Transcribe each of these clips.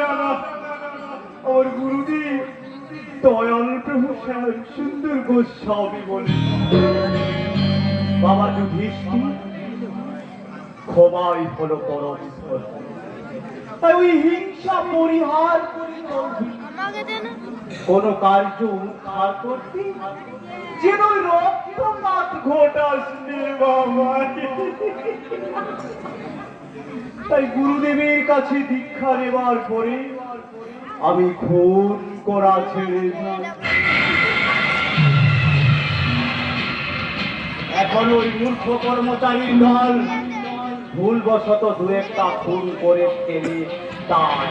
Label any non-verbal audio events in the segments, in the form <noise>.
না না সুন্দর গোস্বামী বলে বাবা যুধিষ্ঠির ক্ষমাই হলো ওই হিংসা পরিহার করে কোন কার্য উদ্ধার করতে যেন রক্তপাত ঘটাস তাই গুরুদেবের কাছে দীক্ষা নেবার পরে আমি খুন করা ছেড়ে এখন ওই মূর্খ কর্মচারীর দল ভুলবশত দু একটা খুন করে ফেলে তার।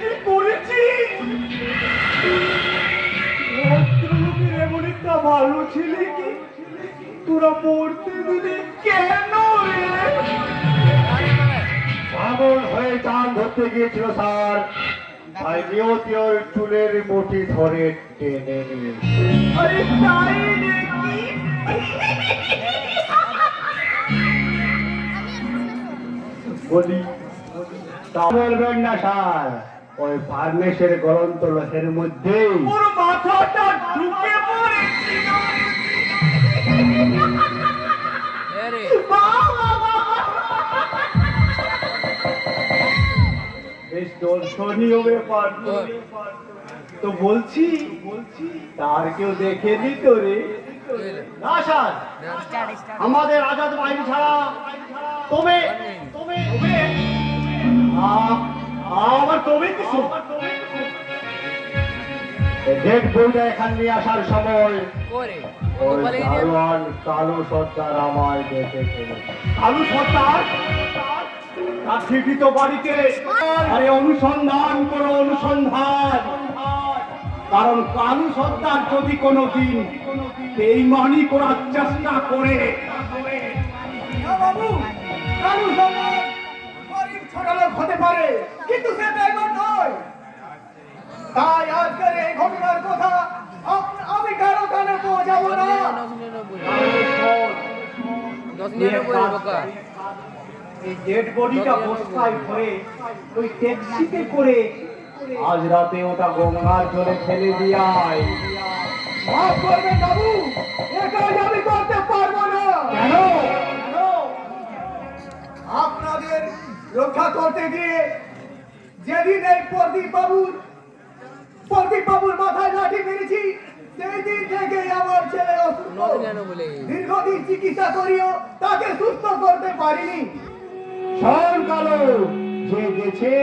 কি করেছিস? ভদ্রলোকের এমন একটা ভালো ছেলে কি? তোরা মরতে দিলি কেন রে? পাগল হয়ে চান ধরতে গিয়েছিল স্যার। তাই নিয়তি ওর চুলের মুঠি ধরে টেনে নিয়ে আরে তাই বলি তা না স্যার। ওই ফার্মেসের গলন্ত লোহের মধ্যে পুরো মাথাটা ঢুকে পড়েছিল বেশ দর্শনীয় ব্যাপার। তো। বলছি বলছি তার কেউ দেখেনি তো রে? না স্যার। আমাদের আজাদ বাহিনী ছাড়া তবে তবে তবে। আ- আমার তবে কিছু। ডেট বইটা এখান নিয়ে আসার সময়। করে ওই বলে দিন দারোয়ান কালু সর্দার আমায় কালু সর্দার তার বাড়িতে। আরে অনুসন্ধান করো অনুসন্ধান। কারণ কালু সর্দার যদি কোনোদিন বেইমানি করার চেষ্টা করে। বাবু কালু সরকার গরিব হতে পারে কিন্তু সে বেইমান নয়। তাই আজকের এই ঘটনার কথা আমি কারও কানে পৌঁছাবো না। দশ নিরানব্বই বোকা। এই ডেড বডিটা বস্তায় ভরে ওই ট্যাক্সিতে করে আজ রাতে ওটা গঙ্গার জলে ফেলে দিয়াই মাফ করবেন বাবু এ কাজ আমি করতে পারব না। কেন? আপনাদের রক্ষা করতে গিয়ে যেদিন এই প্রদীপ বাবুর প্রদীপ বাবুর মাথায় লাঠি মেরেছি সেই দিন থেকে আমার ছেলে অসুস্থ। দীর্ঘদিন চিকিৎসা করিও তাকে সুস্থ করতে পারিনি। কালো যে গেছে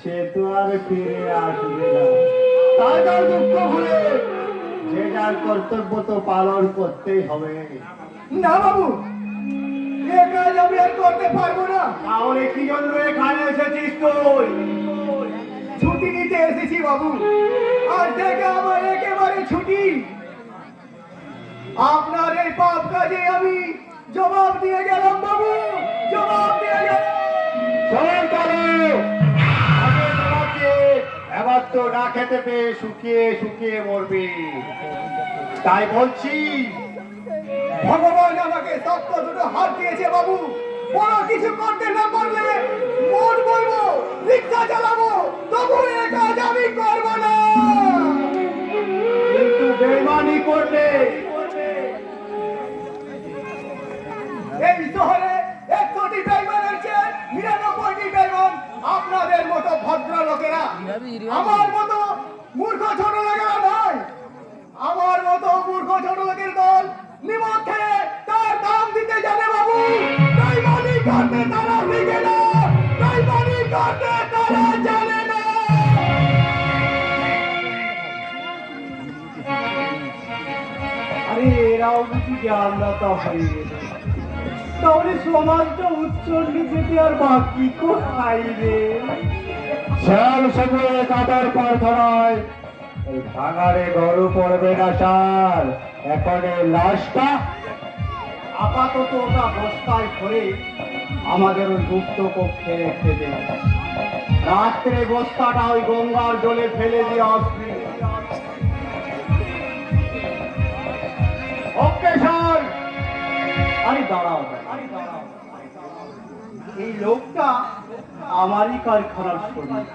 সে তো আর ফিরে আসবে না। তাই তার দুঃখ ভুলে যে যার কর্তব্য তো পালন করতেই হবে। না বাবু এ কাজ আমি আর করতে পারব না। তাহলে কি জন্য এখানে এসেছিস তুই? ছুটি নিতে এসেছি বাবু। আজ থেকে আমার একেবারে ছুটি। আপনার এই পাপ কাজে আমি জবাব দিয়ে গেলাম বাবু। জবাব দিয়ে গেলাম। এবার তো না খেতে পেয়ে শুকিয়ে শুকিয়ে মরবি। তাই বলছি ভগবান আমাকে সত্য দুটো হাত দিয়েছে বাবু। বড় কিছু করতে না পারলে মন বলব রিক্সা চালাবো তবু একা আমি করব না। কিন্তু বেমানি করলে এই শহরে একশোটি বেইমানের চেয়ে নিরানব্বইটি বেইমান আপনাদের মতো ভদ্রলোকেরা আমার মতো মূর্খ ছোট লাগা জ্ঞানদাতা হয়ে গেল। তাহলে সমাজটা উচ্চর্গে যেতে আর বাকি কোথায় রে? শ্যাল সঙ্গে কাটার প্রার্থনায় এই ভাঙারে গরু পড়বে না সার। এখন লাশটা আপাতত ওটা বস্তায় ভরে আমাদের ওই গুপ্ত কক্ষে রেখে দে। রাত্রে বস্তাটা ওই গঙ্গার জলে ফেলে দিয়ে আসবে। ওকে স্যার আরে দাঁড়াও এই লোকটা আমারই কারখানার শ্রমিক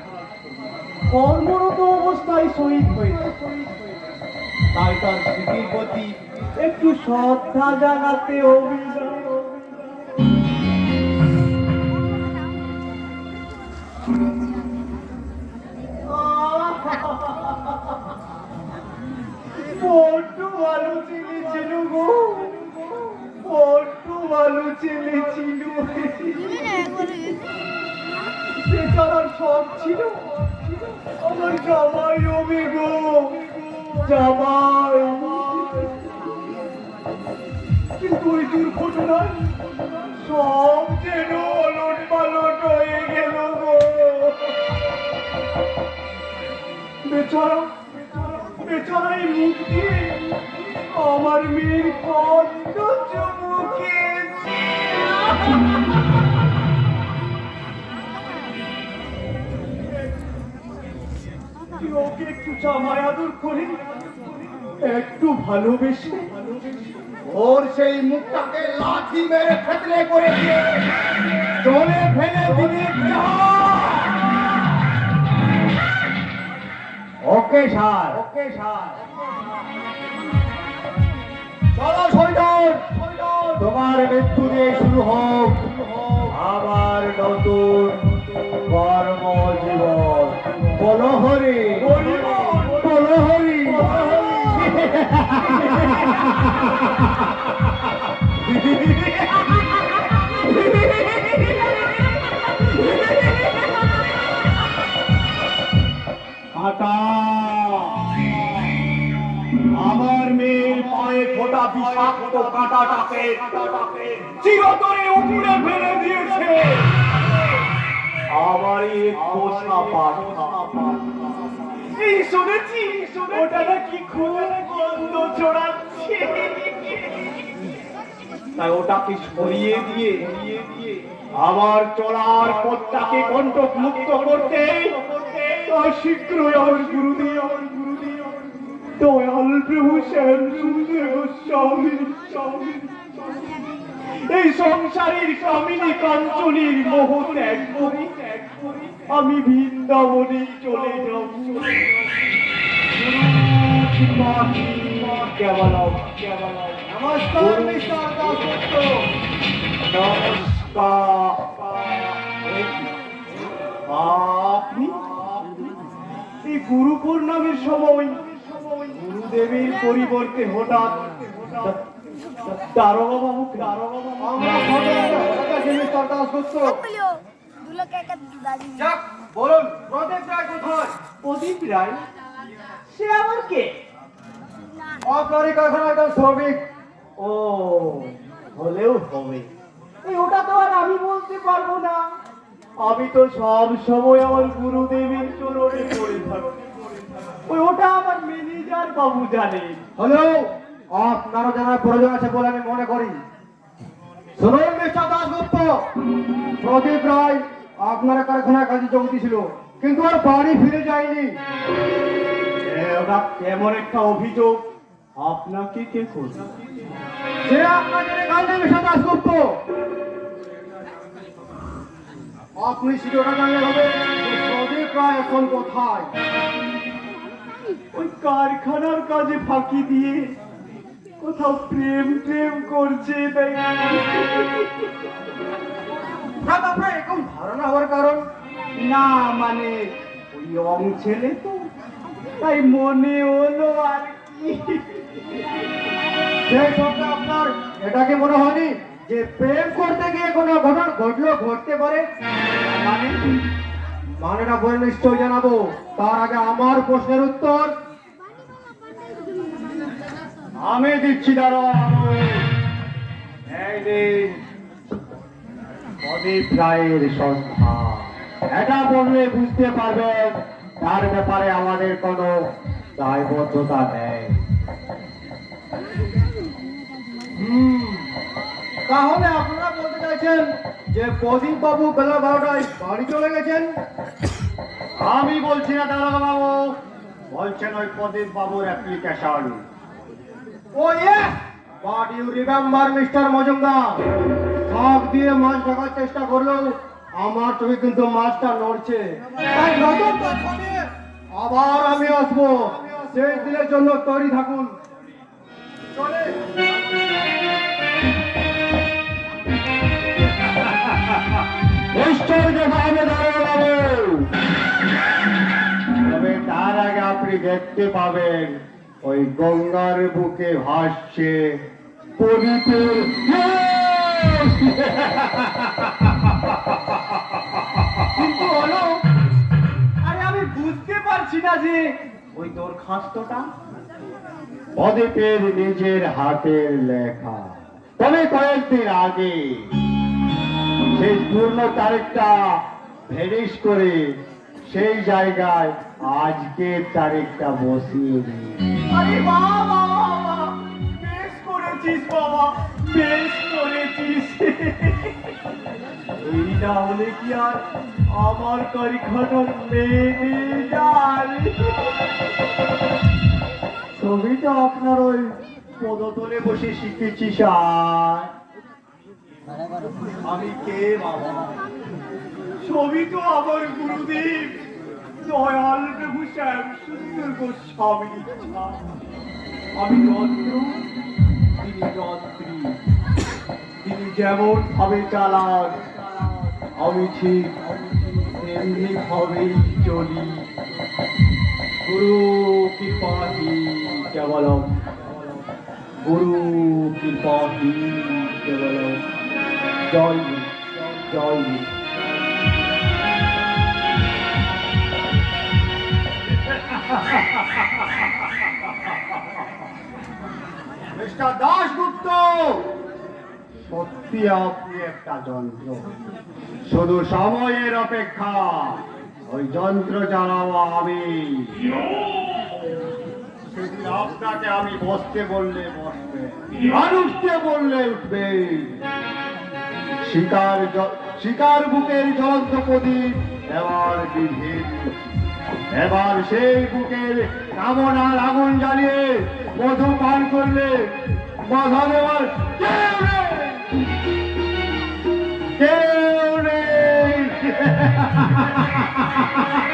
কর্মরত অবস্থায় শহীদ হয়েছে। তাই তার স্মৃতির প্রতি একটু শ্রদ্ধা জানাতে অভিনয় বড্ড ভালো ছেলে ছিল গো। সব কিন্তু ওই দুর্ঘটনায় সব যেন অলট পালট হয়ে গেল গো। বেচারা মুখ দিয়ে আমার মেয়ের চুমুকেছে তুই ওকে একটু ভালোবেসে ওর সেই মুখটাকে লাঠি মেরে ফেতলে করে জলে ফেলে দিলে ওকে সার ওকে স্যার। চলো সৈজন তোমার মৃত্যু দিয়ে শুরু হোক। আবার নতুন কর্মজীবন। বলো হরি। বলো হরি। <laughs> কাঁটাটাকে চিরতরে উপরে ফেলে দিয়েছে। আমারই এক পোষা পাঠা। এই শুনেছি ওটা নাকি খুব গন্ধ ছড়াচ্ছে। তাই ওটাকে সরিয়ে দিয়ে আমার চলার পথটাকে কণ্টক মুক্ত করতে শীঘ্রই আমার গুরুদেব দয়াল প্রভু শ্যাম সুন্দর স্বামী এই সংসারের কামিনী কাঞ্চনীর মোহ ত্যাগ করি আমি বৃন্দাবনে চলে যাব নমস্কার আপনি? এই গুরু সময় গুরুদেবের পরিবর্তে হঠাৎ দারোগা বাবু দারোগা বাবু আমরা বলুন প্রদীপ রায় কোথায়? প্রদীপ রায়? সে আবার কে? আপনারই শ্রমিক। ও হলেও হবে। এই ওটা তো আর আমি বলতে পারব না। আমি তো সব সময় আমার গুরুদেবের চরণে পড়ে থাকি। ওই ওটা আমার বাবু জানে। হ্যালো আপনারও জানার প্রয়োজন আছে বলে আমি মনে করি। শুনুন মিস্টার দাসগুপ্ত প্রদীপ রায় আপনার কারখানায় কাজে যোগ দিয়েছিল কিন্তু আর বাড়ি ফিরে যায়নি। কেমন একটা অভিযোগ। আপনাকে কে করছে? সে আপনাদের কাজে মিস্টার দাসগুপ্ত আপনি সেটা জানলে হবে প্রদীপ রায় এখন কোথায়? ওই কারখানার কাজে ফাঁকি দিয়ে কোথাও প্রেম প্রেম করছে আপনার এরকম ধারণা হওয়ার কারণ? না মানে ওই ইয়ং ছেলে তো। তাই মনে হলো আর কি। আপনার? এটাকে মনে হয়নি যে প্রেম করতে গিয়ে কোনো ঘটনা ঘটলো ঘটতে পারে? মানে? মানেটা বলে নিশ্চয় জানাব। তার আগে আমার প্রশ্নের উত্তর। আমি দিচ্ছি এটা বললে বুঝতে পারবেন, তার ব্যাপারে আমাদের কোনো দায়বদ্ধতা নেই। তাহলে আপনারা বলতে চাইছেন যে প্রদীপ বাবু বেলা বারোটায় বাড়ি চলে গেছেন? আমি বলছি না দারোগা বাবু, বলছেন ওই প্রদীপ বাবুর অ্যাপ্লিকেশন ও ইয়ে! But you remember mister Majumdar শখ দিয়ে মাছ ঢাকার চেষ্টা করলেও আমার চোখে কিন্তু মাছটা নড়ছে। আবার আমি আসব। শেষ দিনের জন্য তৈরি থাকুন। চলে। তবে তার আগে আপনি দেখতে পাবেন। ওই গঙ্গার বুকে ভাসছে কিন্তু হলো আরে আমি বুঝতে পারছি না যে ওই দরখাস্তটা প্রদীপের নিজের হাতের লেখা। তবে কয়েকদিন আগে সেই পূর্ণ তারিখটা ভেরিস করে সেই জায়গায় আজকের তারিখটা বসিয়ে দিই আরে বাবা বাবা বেশ করেছিস বাবা, বেশ করেছিস। এই হলে কি আর আমার কারিখানার মেনে যাল ছবিটা আপনার ওই পদতলে বসে শিখেছি, স্যার। আমি কে বাবা? ছবি তো আমার গুরুদেব, দয়াল প্রভু সুন্দর গোস্বামী আমি যন্ত্র তিনি যন্ত্রী তিনি যেমন ভাবে চালান আমি ঠিক তেমনি ভাবেই চলি গুরু কৃপাহি কেবলম গুরু কৃপাহি কেবলম জয় জয় মিস্টার দাশগুপ্ত সত্যি আপনি একটা যন্ত্র। শুধু সময়ের অপেক্ষা। ওই যন্ত্র চালাবো আমি। আপনাকে আমি বসতে বললে বসবে। উঠতে বললে উঠবে। শিকার শিকার বুকের জ্বলন্ত প্রদীপ এবার বিধের এবার সেই বুকের কামনার আগুন জ্বালিয়ে মধু পান করলে বাধা দেওয়ার কেউ নেই। <laughs>